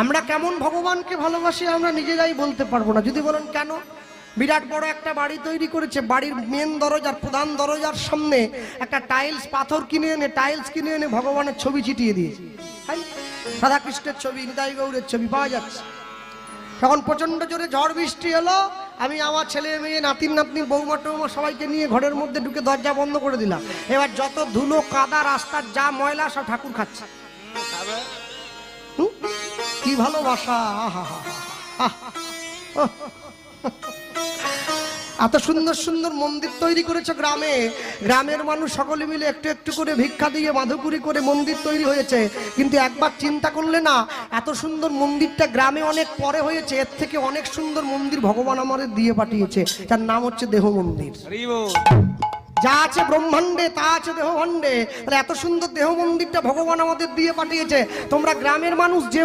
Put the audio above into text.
আমরা কেমন ভগবানকে ভালোবাসি, আমরা নিজেরাই বলতে পারব না। যদি বলেন কেন? বিরাট বড় একটা বাড়ি তৈরি করেছে, বাড়ির মেন দরজার, প্রধান দরজার সামনে একটা টাইলস পাথর কিনে এনে টাইলস কিনে এনে ভগবানের ছবি ছিটিয়ে দিয়েছে। রাধাকৃষ্ণের ছবি, নিতাই গৌরের ছবি পাওয়া যাচ্ছে। তখন প্রচণ্ড জোরে ঝড় বৃষ্টি এলো, আমি আমার ছেলে, মেয়ে, নাতিন, নাতনির বৌমা, টৌমা সবাইকে নিয়ে ঘরের মধ্যে ঢুকে দরজা বন্ধ করে দিলাম। এবার যত ধুলো, কাদা, রাস্তার যা ময়লা, সব ঠাকুর খাচ্ছে? কি ভালোবাসা। এত সুন্দর সুন্দর মন্দির তৈরি করেছে গ্রামে। গ্রামের মানুষ সকলে মিলে একটু একটু করে ভিক্ষা দিয়ে মাধুকুরি করে মন্দির তৈরি হয়েছে। কিন্তু একবার চিন্তা করলে না, এত সুন্দর মন্দিরটা গ্রামে অনেক পরে হয়েছে। এর থেকে অনেক সুন্দর মন্দির ভগবান আমাদের দিয়ে পাঠিয়েছে। তার নাম হচ্ছে দেহ মন্দির। যা আছে ব্রহ্মাণ্ডে, তা আছে দেহভাণ্ডে। তাহলে এত সুন্দর দেহ মন্দিরটা ভগবান আমাদের দিয়ে পাঠিয়েছে। তোমরা গ্রামের মানুষ যে